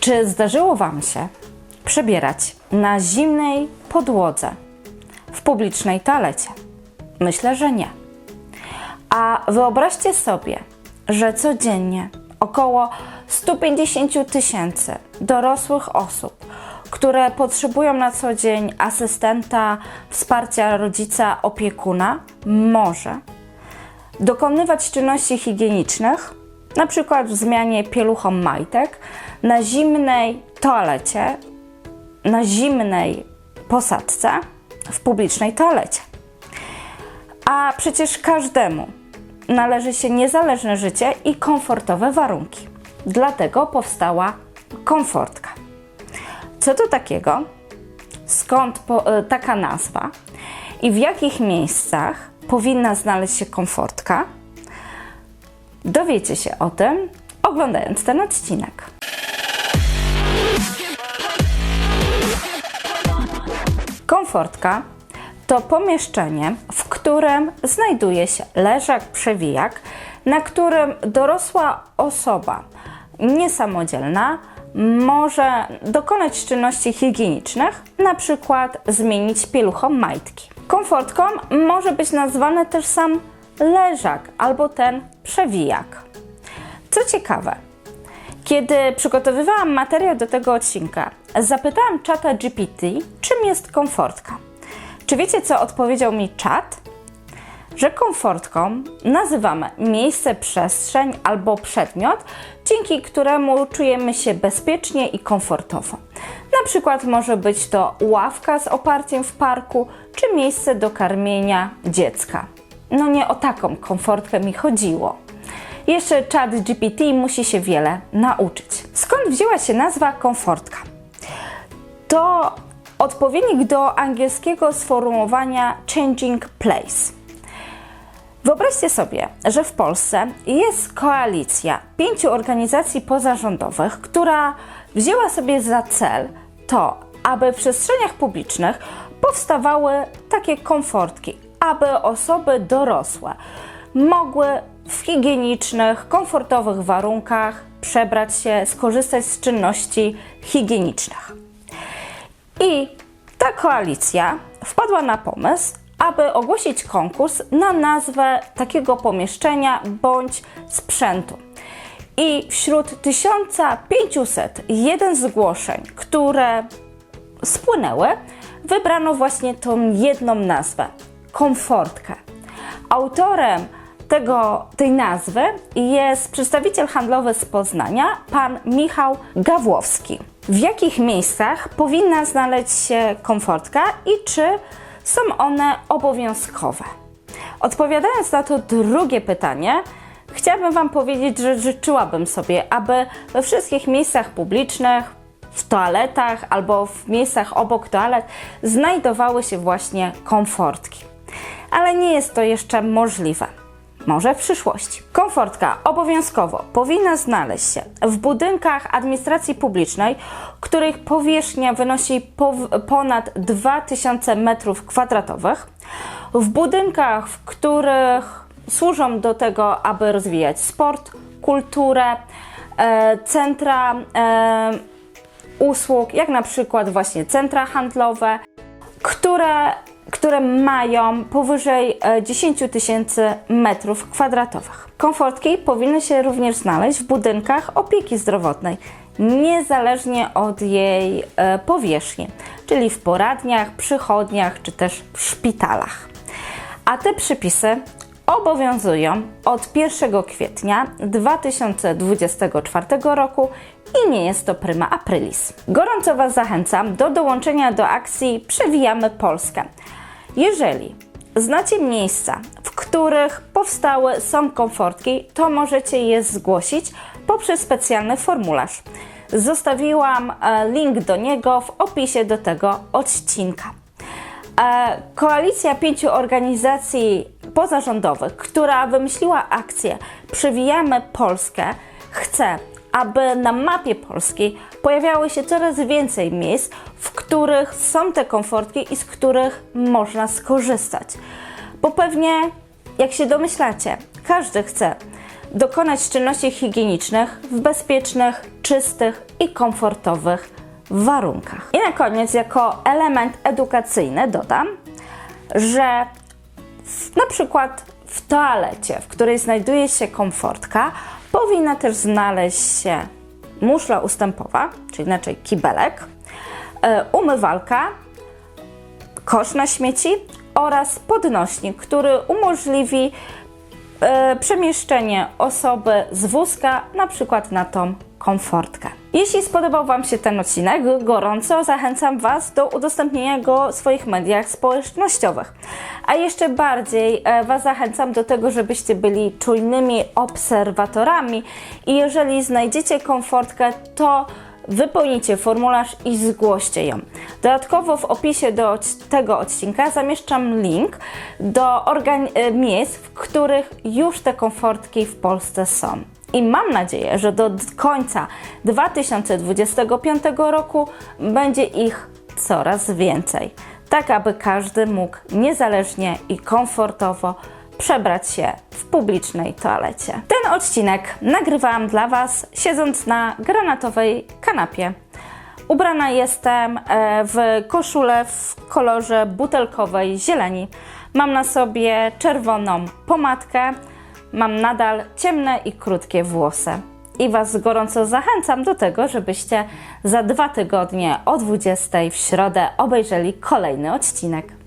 Czy zdarzyło Wam się przebierać na zimnej podłodze w publicznej toalecie? Myślę, że nie. A wyobraźcie sobie, że codziennie około 150 tysięcy dorosłych osób, które potrzebują na co dzień asystenta, wsparcia rodzica, opiekuna, może dokonywać czynności higienicznych, na przykład w zmianie pieluchom majtek, na zimnej toalecie, na zimnej posadce w publicznej toalecie. A przecież każdemu należy się niezależne życie i komfortowe warunki. Dlatego powstała komfortka. Co to takiego? Skąd po, e, taka nazwa? I w jakich miejscach powinna znaleźć się komfortka? Dowiecie się o tym oglądając ten odcinek. Komfortka to pomieszczenie, w którym znajduje się leżak, przewijak, na którym dorosła osoba niesamodzielna może dokonać czynności higienicznych, na przykład zmienić pieluchom majtki. Komfortką może być nazwany też sam leżak albo ten przewijak. Co ciekawe, kiedy przygotowywałam materiał do tego odcinka, zapytałam czata GPT, czym jest komfortka. Czy wiecie, co odpowiedział mi czat? Że komfortką nazywamy miejsce, przestrzeń albo przedmiot, dzięki któremu czujemy się bezpiecznie i komfortowo. Na przykład może być to ławka z oparciem w parku, czy miejsce do karmienia dziecka. No nie o taką komfortkę mi chodziło. Jeszcze czat GPT musi się wiele nauczyć. Skąd wzięła się nazwa komfortka? To odpowiednik do angielskiego sformułowania changing place. Wyobraźcie sobie, że w Polsce jest koalicja pięciu organizacji pozarządowych, która wzięła sobie za cel to, aby w przestrzeniach publicznych powstawały takie komfortki, aby osoby dorosłe mogły w higienicznych, komfortowych warunkach przebrać się, skorzystać z czynności higienicznych. I ta koalicja wpadła na pomysł, aby ogłosić konkurs na nazwę takiego pomieszczenia bądź sprzętu. I wśród 1501 zgłoszeń, które spłynęły, wybrano właśnie tą jedną nazwę komfortkę. Autorem tego, tej nazwy jest przedstawiciel handlowy z Poznania, pan Michał Gawłowski. W jakich miejscach powinna znaleźć się komfortka i czy są one obowiązkowe? Odpowiadając na to drugie pytanie, chciałabym Wam powiedzieć, że życzyłabym sobie, aby we wszystkich miejscach publicznych, w toaletach albo w miejscach obok toalet znajdowały się właśnie komfortki. Ale nie jest to jeszcze możliwe. Może w przyszłości. Komfortka obowiązkowo powinna znaleźć się w budynkach administracji publicznej, których powierzchnia wynosi ponad 2000 m2, w budynkach, w których służą do tego, aby rozwijać sport, kulturę, e, centra e, usług, jak na przykład właśnie centra handlowe, które, które mają powyżej e, 10 tysięcy metrów kwadratowych. Komfortki powinny się również znaleźć w budynkach opieki zdrowotnej, niezależnie od jej e, powierzchni, czyli w poradniach, przychodniach czy też w szpitalach. A te przepisy obowiązują od 1 kwietnia 2024 roku i nie jest to prima aprilis. Gorąco Was zachęcam do dołączenia do akcji Przewijamy Polskę. Jeżeli znacie miejsca, w których powstały są komfortki, to możecie je zgłosić poprzez specjalny formularz. Zostawiłam e, link do niego w opisie do tego odcinka. E, Koalicja pięciu organizacji pozarządowych, która wymyśliła akcję Przewijamy Polskę, chce, aby na mapie Polski pojawiało się coraz więcej miejsc, w których są te komfortki i z których można skorzystać. Bo pewnie, jak się domyślacie, każdy chce dokonać czynności higienicznych w bezpiecznych, czystych i komfortowych warunkach. I na koniec, jako element edukacyjny, dodam, że w, na przykład w toalecie, w której znajduje się komfortka, powinna też znaleźć się muszla ustępowa, czyli inaczej kibelek, e, umywalka, kosz na śmieci oraz podnośnik, który umożliwi e, przemieszczenie osoby z wózka na przykład na tą komfortkę. Jeśli spodobał Wam się ten odcinek, gorąco zachęcam Was do udostępnienia go w swoich mediach społecznościowych. A jeszcze bardziej e, Was zachęcam do tego, żebyście byli czujnymi obserwatorami i jeżeli znajdziecie komfortkę, to Wypełnijcie formularz i zgłoście ją. Dodatkowo w opisie do tego odcinka zamieszczam link do e, miejsc, w których już te komfortki w Polsce są. I mam nadzieję, że do końca 2025 roku będzie ich coraz więcej, tak aby każdy mógł niezależnie i komfortowo przebrać się w publicznej toalecie. Ten odcinek nagrywałam dla Was siedząc na granatowej kanapie. Ubrana jestem e, w koszulę w kolorze butelkowej zieleni. Mam na sobie czerwoną pomadkę, mam nadal ciemne i krótkie włosy. I Was gorąco zachęcam do tego, żebyście za dwa tygodnie o 20 w środę obejrzeli kolejny odcinek.